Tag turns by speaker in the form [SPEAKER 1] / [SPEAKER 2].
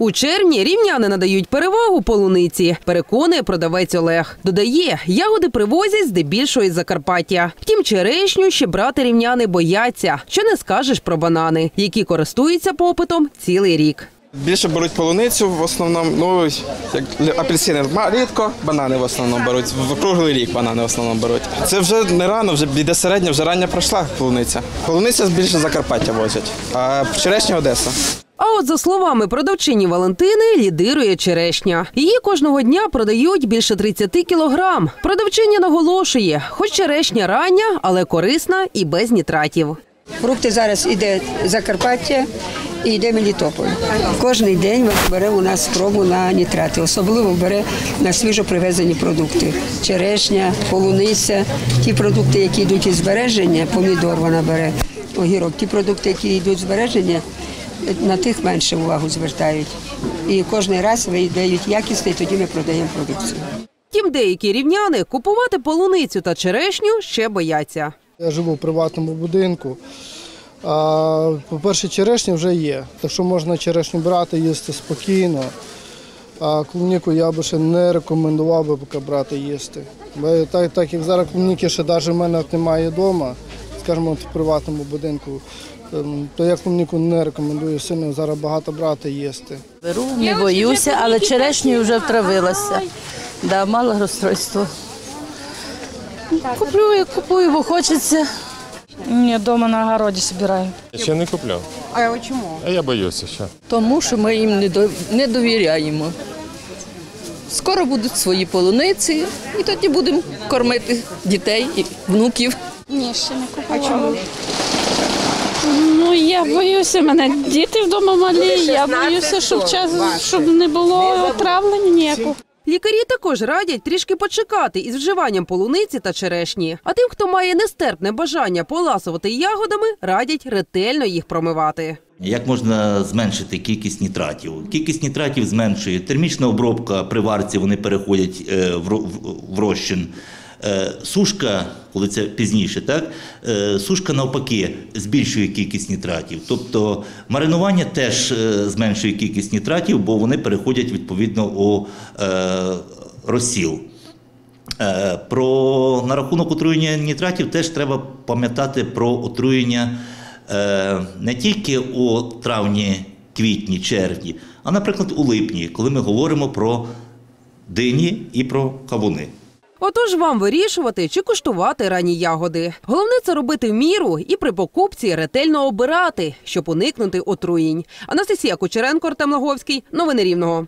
[SPEAKER 1] У червні рівняни надають перевагу полуниці. Переконує продавець Олег. Додає, ягоди привозять здебільшого із Закарпаття. Втім, черешню ще брати рівняни бояться. Що не скажеш про банани, які користуються попитом цілий рік.
[SPEAKER 2] Більше беруть полуницю в основному, ну як апельсини рідко, банани в основному беруть. В круглий рік банани в основному беруть. Це вже не рано, вже біде середня, вже рання пройшла полуниця. Полуниця більше Закарпаття возять, а черешня Одеса.
[SPEAKER 1] От за словами продавчині Валентини, лідирує черешня. Її кожного дня продають більше 30 кілограм. Продавчиня наголошує, хоч черешня рання, але корисна і без нітратів.
[SPEAKER 3] Фрукти зараз іде Закарпаття і йде Мелітополь. Кожний день бере у нас спробу на нітрати, особливо бере на свіжо привезені продукти. Черешня, полуниця, ті продукти, які йдуть із збереження, помідор вона бере, огірок. Ті продукти, які йдуть збереження, на тих менше увагу звертають. І кожен раз видають якісний, тоді ми продаємо продукцію.
[SPEAKER 1] Втім, деякі рівняни купувати полуницю та черешню ще бояться.
[SPEAKER 4] Я живу в приватному будинку. А, по-перше, черешня вже є, так що можна черешню брати, їсти спокійно. А клубніку я би ще не рекомендував би поки брати їсти. Бо так, так як зараз клубніки ще навіть в мене немає вдома, скажімо, в приватному будинку, ем, то я клубніку не рекомендую сильно зараз багато брати їсти.
[SPEAKER 5] Беру, не боюся, але черешню вже втравилася. Да, мало розстройство. Куплю, як купую, бо хочеться.
[SPEAKER 6] Ні, вдома на огороді збираю.
[SPEAKER 7] Ще не купляв. А чому? А я боюся ще.
[SPEAKER 8] Тому що ми їм не не довіряємо. Скоро будуть свої полуниці, і тоді будемо кормити дітей і внуків.
[SPEAKER 6] Ні, ще не купувала. А чому? Ну, я боюся, мене діти вдома малі, я боюся, щоб час, щоб не було отравлення ніякого.
[SPEAKER 1] Лікарі також радять трішки почекати із вживанням полуниці та черешні. А тим, хто має нестерпне бажання поласувати ягодами, радять ретельно їх промивати.
[SPEAKER 9] Як можна зменшити кількість нітратів? Кількість нітратів зменшує термічна обробка при варці, вони переходять е, в ро- в- в розчин. Е, Сушка, коли це пізніше, так е, сушка навпаки збільшує кількість нітратів. Тобто маринування теж е, зменшує кількість нітратів, бо вони переходять відповідно у розсіл. Про на рахунок отруєння нітратів теж треба пам'ятати про отруєння не тільки у травні, квітні, червні, а, наприклад, у липні, коли ми говоримо про дині і про кавуни.
[SPEAKER 1] Отож вам вирішувати чи куштувати ранні ягоди. Головне це робити міру і при покупці ретельно обирати, щоб уникнути отруєнь. Анастасія Кучеренко, Артем Лаговський. Новини Рівного.